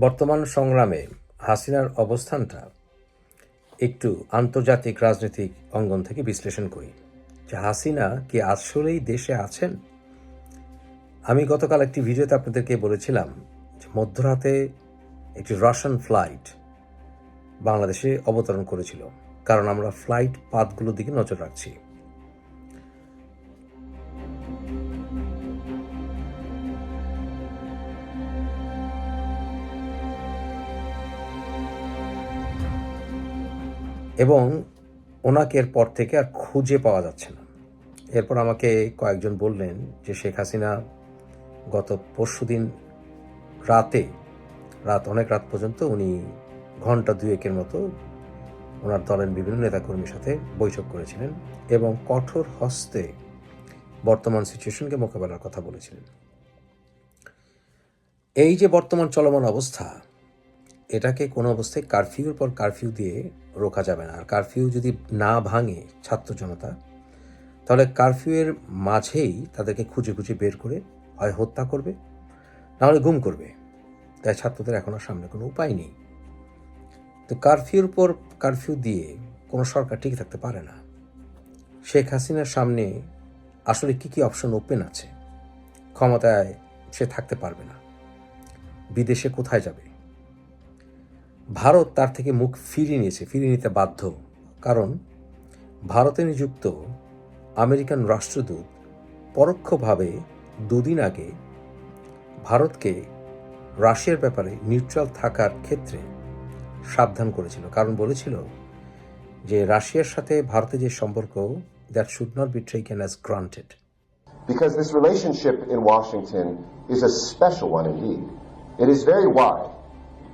বর্তমান সংগ্রামে হাসিনার অবস্থানটা একটু আন্তর্জাতিক রাজনৈতিক অঙ্গন থেকে বিশ্লেষণ করি। যে হাসিনা কি আসলেই দেশে আছেন? আমি গতকাল একটি ভিডিওতে আপনাদেরকে বলেছিলাম যে মধ্যরাতে একটি রাশিয়ান ফ্লাইট বাংলাদেশে অবতরণ করেছিল। কারণ আমরা ফ্লাইট পাথগুলোর দিকে নজর রাখছি। এবং ওনাকে এরপর থেকে আর খুঁজে পাওয়া যাচ্ছে না। এরপর আমাকে কয়েকজন বললেন যে, শেখ হাসিনা গত পরশুদিন রাতে, রাত অনেক রাত পর্যন্ত উনি ঘণ্টা দুয়েকের মতো ওনার দলের বিভিন্ন নেতাকর্মীর সাথে বৈঠক করেছিলেন এবং কঠোর হস্তে বর্তমান সিচুয়েশনকে মোকাবেলার কথা বলেছিলেন। এই যে বর্তমান চলমান অবস্থা এটাকে কোনো অবস্থায় কারফিউর পর কারফিউ দিয়ে রোকা যাবে না। আর কারফিউ যদি না ভাঙে ছাত্র জনতা, তাহলে কারফিউয়ের মাঝেই তাদেরকে খুঁজে খুঁজে বের করে হয় হত্যা করবে নাহলে গুম করবে। তাই ছাত্রদের এখন আর সামনে কোনো উপায় নেই। তো কারফিউর পর কারফিউ দিয়ে কোনো সরকার ঠিক থাকতে পারে না। শেখ হাসিনার সামনে আসলে কি কি অপশন ওপেন আছে? ক্ষমতায় সে থাকতে পারবে না। বিদেশে কোথায় যাবে? ভারত তার থেকে মুখ ফিরিয়ে নিয়েছে, ফিরিয়ে নিতে বাধ্য কারণ ভারতে নিযুক্ত আমেরিকান রাষ্ট্রদূত পরোক্ষভাবে দুদিন আগে ভারতকে রাশিয়ার ব্যাপারে নিউট্রাল থাকার ক্ষেত্রে সাবধান করেছিল কারণ বলেছিল যে রাশিয়ার সাথে ভারতের যে সম্পর্ক that should not be taken as granted Because this relationship in Washington is a special one indeed. It is very wide.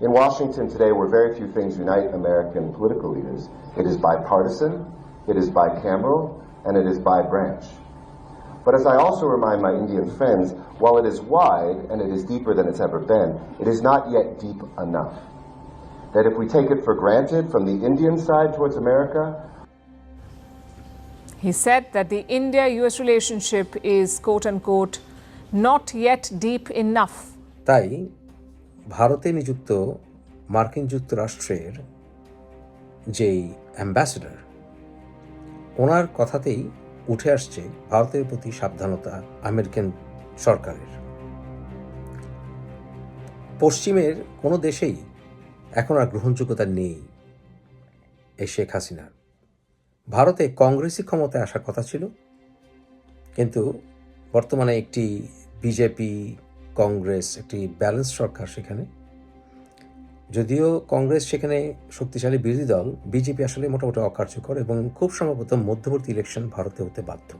In Washington today, where very few things unite American political leaders, it is bipartisan, it is bicameral, and it is by branch. But as I also remind my Indian friends, while it is wide and it is deeper than it's ever been, it is not yet deep enough. That if we take it for granted from the Indian side towards America, He said that the India US relationship is, quote unquote, not yet deep enough. তাই ভারতে নিযুক্ত মার্কিন যুক্তরাষ্ট্রের যেই ambassador, ওনার কথাতেই উঠে আসছে ভারতের প্রতি সাবধানতা আমেরিকান সরকারের। পশ্চিমের কোনো দেশেই এখন আর গ্রহণযোগ্যতা নেই এই শেখ হাসিনার। ভারতে কংগ্রেসই ক্ষমতায় আসার কথা ছিল, কিন্তু বর্তমানে একটি বিজেপি কংগ্রেস, একটি ব্যালেন্স সরকার সেখানে। যদিও কংগ্রেস সেখানে শক্তিশালী বিরোধী দল, বিজেপি আসলে মোটামুটি অকার্যকর এবং খুব সম্ভবত মধ্যবর্তী ইলেকশন ভারতে হতে বাধ্য।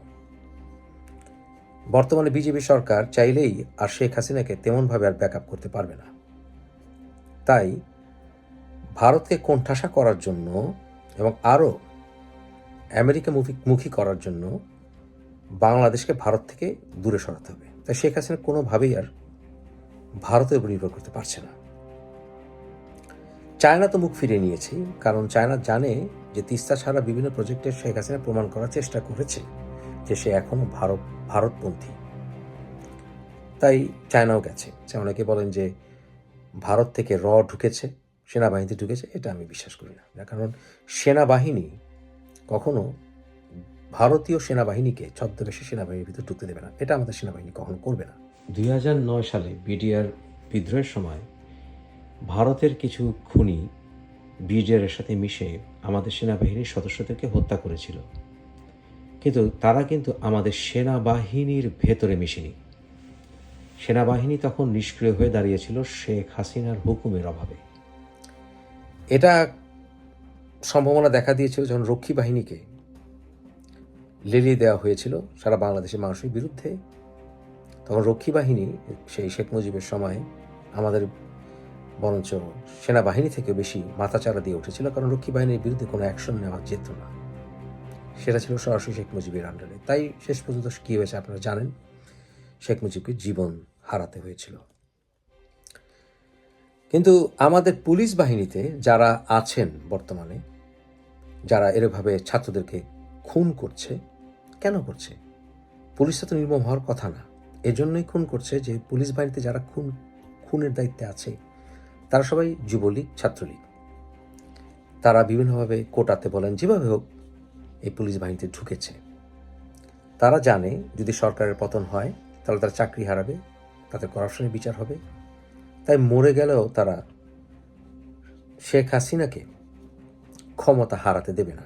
বর্তমানে বিজেপি সরকার চাইলেই আর শেখ হাসিনাকে তেমনভাবে আর ব্যাক করতে পারবে না। তাই ভারতকে কোণঠাসা করার জন্য এবং আরও আমেরিকা মুখী মুখী করার জন্য বাংলাদেশকে ভারত থেকে দূরে সরাতে হবে। তাই শেখ হাসিনা কোনোভাবেই আর ভারতের উপর নির্ভর করতে পারছে না। চায়না তো মুখ ফিরিয়ে নিয়েছে, কারণ চায়না জানে যে তিস্তা ছাড়া বিভিন্ন প্রজেক্টে শেখ হাসিনা প্রমাণ করার চেষ্টা করেছে যে সে এখনও ভারত, ভারতপন্থী। তাই চায়নাও গেছে। অনেকে বলেন যে ভারত থেকে র ঢুকেছে, সেনাবাহিনীতে ঢুকেছে, এটা আমি বিশ্বাস করি না। কারণ সেনাবাহিনী কখনো ভারতীয় সেনাবাহিনীকে ছদ্মবেশী সেনাবাহিনীর ভিতরে ঢুকতে দেবে না। এটা আমাদের সেনাবাহিনী কখনো করবে না। দুই সালে বিডিআর বিদ্রোহের সময় ভারতের কিছু খুনি বিডিআরের সাথে মিশে আমাদের সেনাবাহিনীর সদস্যদেরকে হত্যা করেছিল। কিন্তু তারা কিন্তু আমাদের সেনাবাহিনীর ভেতরে মিশেনি। সেনাবাহিনী তখন নিষ্ক্রিয় হয়ে দাঁড়িয়েছিল শেখ হাসিনার হুকুমের অভাবে। এটা সম্ভাবনা দেখা দিয়েছিল যখন রক্ষী বাহিনীকে লেলিয়ে দেওয়া হয়েছিল। সারা বাংলাদেশের মানুষের বিরুদ্ধে তখন রক্ষী বাহিনী, সেই শেখ মুজিবের সময় আমাদের বরঞ্চ সেনাবাহিনী থেকে বেশি মাথাচাড়া দিয়ে উঠেছিল, কারণ রক্ষী বাহিনীর বিরুদ্ধে কোনো অ্যাকশন নেওয়া যেত না। সেটা ছিল সরাসরি শেখ মুজিবের আন্ডারে। তাই শেষ পর্যন্ত কী হয়েছে আপনারা জানেন? শেখ মুজিবকে জীবন হারাতে হয়েছিল। কিন্তু আমাদের পুলিশ বাহিনীতে যারা আছেন বর্তমানে, যারা এরভাবে ছাত্রদেরকে খুন করছে, কেন করছে? পুলিশটা তো নির্মম হওয়ার কথা না। এজন্যই খুন করছে যে পুলিশ বাহিনীতে যারা খুন, খুনের দায়িত্বে আছে, তারা সবাই যুবলীগ, ছাত্রলীগ। তারা বিভিন্নভাবে কোটাতে বলেন, যেভাবে হোক এই পুলিশ বাহিনীতে ঢুকেছে। তারা জানে যদি সরকারের পতন হয়, তাহলে তারা চাকরি হারাবে, তাদের করাপশনের বিচার হবে। তাই মরে গেলেও তারা শেখ হাসিনাকে ক্ষমতা হারাতে দেবে না।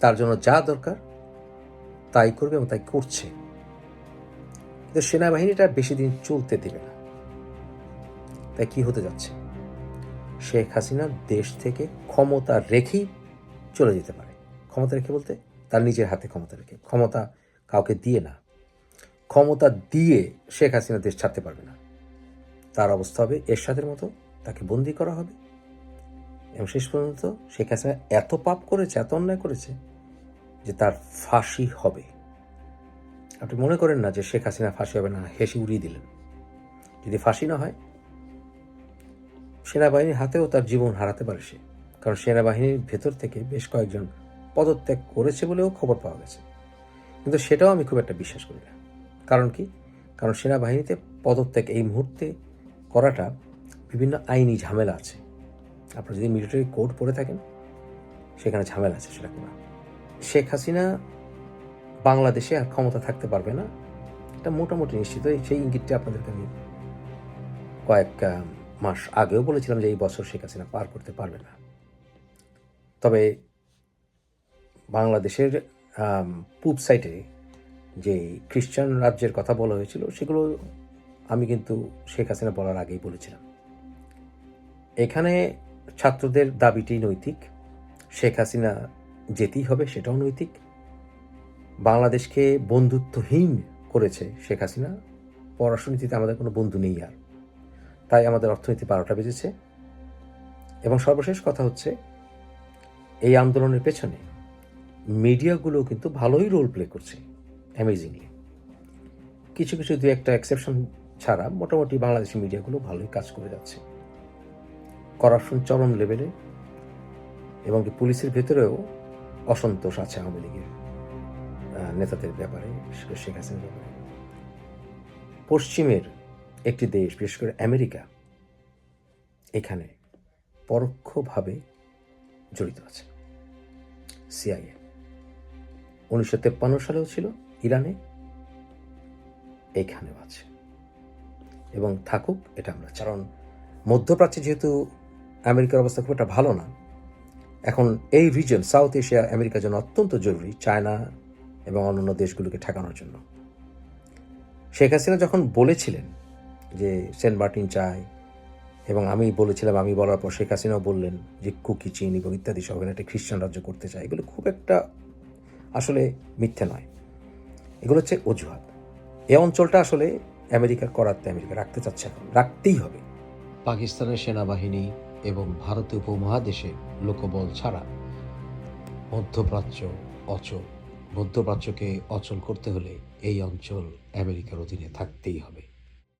তার জন্য যা দরকার, তাই করবে এবং তাই করছে। কিন্তু সেনাবাহিনীটা বেশি দিন চলতে দেবে না। তাই কি হতে যাচ্ছে? শেখ হাসিনা দেশ থেকে ক্ষমতা রেখেই চলে যেতে পারে। ক্ষমতা রেখে বলতে তার নিজের হাতে ক্ষমতা রেখে। ক্ষমতা কাউকে দিয়ে না। ক্ষমতা দিয়ে শেখ হাসিনা দেশ ছাড়তে পারবে না। তার অবস্থা হবে এরশাদের মতো, তাকে বন্দি করা হবে। এবং শেষ পর্যন্ত শেখ হাসিনা এত পাপ করেছে, এত অন্যায় করেছে যে তার ফাঁসি হবে। আপনি মনে করেন না যে শেখ হাসিনা ফাঁসি হবে না? হেসে উড়িয়ে দিলেন। যদি ফাঁসি না হয়, সেনাবাহিনীর হাতেও তার জীবন হারাতে পারে সে। কারণ সেনাবাহিনীর ভেতর থেকে বেশ কয়েকজন পদত্যাগ করেছে বলেও খবর পাওয়া গেছে। কিন্তু সেটাও আমি খুব একটা বিশ্বাস করি না। কারণ কি? কারণ সেনাবাহিনীতে পদত্যাগ এই মুহূর্তে করাটা বিভিন্ন আইনি ঝামেলা আছে। আপনারা যদি মিলিটারি কোড পড়ে থাকেন, সেখানে ঝামেলা আছে সেটা শেখ হাসিনা বাংলাদেশে আর ক্ষমতা থাকতে পারবে না। এটা মোটামুটি নিশ্চিত সেই ইঙ্গিতটা আপনাদেরকে আমি কয়েক মাস আগেও বলেছিলাম যে এই বছর শেখ হাসিনা পার করতে পারবে না। তবে বাংলাদেশের পূব সাইডে যে খ্রিস্টান রাজ্যের কথা বলা হয়েছিল, সেগুলো আমি কিন্তু শেখ হাসিনা বলার আগেই বলেছিলাম। এখানে ছাত্রদের দাবিটি নৈতিক। শেখ হাসিনা যেতেই হবে সেটাও নৈতিক। বাংলাদেশকে বন্ধুত্বহীন করেছে শেখ হাসিনা। পররাষ্ট্রনীতিতে আমাদের কোনো বন্ধু নেই আর। তাই আমাদের অর্থনীতি বারোটা বেজেছে। এবং সর্বশেষ কথা হচ্ছে, এই আন্দোলনের পেছনে মিডিয়াগুলো কিন্তু ভালোই রোল প্লে করছে অ্যামেজিংলি কিছু কিছু দু একটা এক্সেপশন ছাড়া মোটামুটি বাংলাদেশি মিডিয়াগুলো ভালোই কাজ করে যাচ্ছে। করাপশন চরম লেভেলে এবং পুলিশের ভেতরেও অসন্তোষ আছে আওয়ামী লীগের। নেতাদের ব্যাপারে শেখ হাসিনার ব্যাপারে। পশ্চিমের একটি দেশ, বিশেষ করে আমেরিকা, এখানে পরোক্ষভাবে জড়িত আছে। সিআইএ। উনিশশো তেপ্পান্ন সালেও ছিল, ইরানে এইখানেও আছে। এবং থাকুক, এটা আমরা কারণ মধ্যপ্রাচ্যে যেহেতু আমেরিকার অবস্থা খুব একটা ভালো না, এখন এই রিজন সাউথ এশিয়া আমেরিকার জন্য অত্যন্ত জরুরি। চায়না এবং অন্যান্য দেশগুলোকে ঠেকানোর জন্য। শেখ হাসিনা যখন বলেছিলেন যে সেন্ট মার্টিন চাই এবং আমি বলেছিলাম, আমি বলার পর শেখ হাসিনাও বললেন যে কুকি, চীন এবং ইত্যাদি সহ একটা খ্রিস্টান রাজ্য করতে চায়, এগুলো খুব একটা আসলে মিথ্যে নয়। এগুলো হচ্ছে অজুহাত। এই অঞ্চলটা আসলে আমেরিকার করাতে আমেরিকা রাখতে চাচ্ছে এখন রাখতেই হবে। পাকিস্তানের সেনাবাহিনী এবং ভারতীয় উপমহাদেশে লোকবল ছাড়া মধ্যপ্রাচ্য অচল। মধ্যপ্রাচ্যকে অচল করতে হলে এই অঞ্চল আমেরিকার অধীনে থাকতেই হবে।